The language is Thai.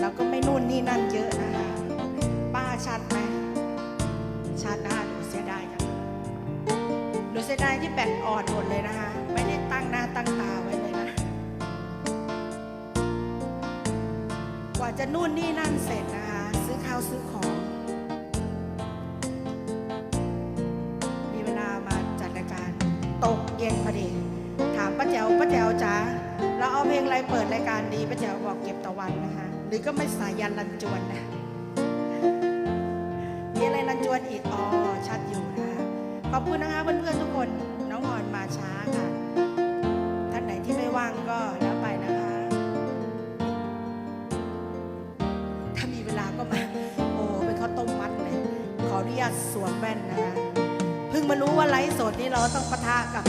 แล้วก็ไม่นู่นนี่นั่นเยอะนะคะป้าชัดไหมชัดนะคะหนูเสียดายค่ะหนูเสียดายที่แบตอ่อนหมดเลยนะคะ ไม่ได้ตั้งหน้าตั้งตาไว้เลยนะ กว่าจะนู่นนี่นั่นเสร็จนะคะ ซื้อข้าวซื้อของ มีเวลามาจัดรายการ ตกเย็นพอดี ถามป้าแจ๋วป้าแจ๋วจ๋าเราเอาเพลงอะไรเปิดรายการดีป้าแจ๋วบอกเก็บตะวันนะคะ หรือก็ไม่สายันรันจวนนะ มีอะไรรันจวนอีก อ๋อ ชัดอยู่นะ ขอบคุณนะคะเพื่อนๆทุกคน น้องอ่อนมาช้าค่ะ ท่านไหนที่ไม่ว่างก็แล้วไปนะคะ ถ้ามีเวลาก็มา โอ้เป็นข้าวต้มมัดเลย ขออนุญาตสวมแว่นนะคะ เพิ่งมารู้ว่าไลฟ์สดนี่เราต้องปะทะกับ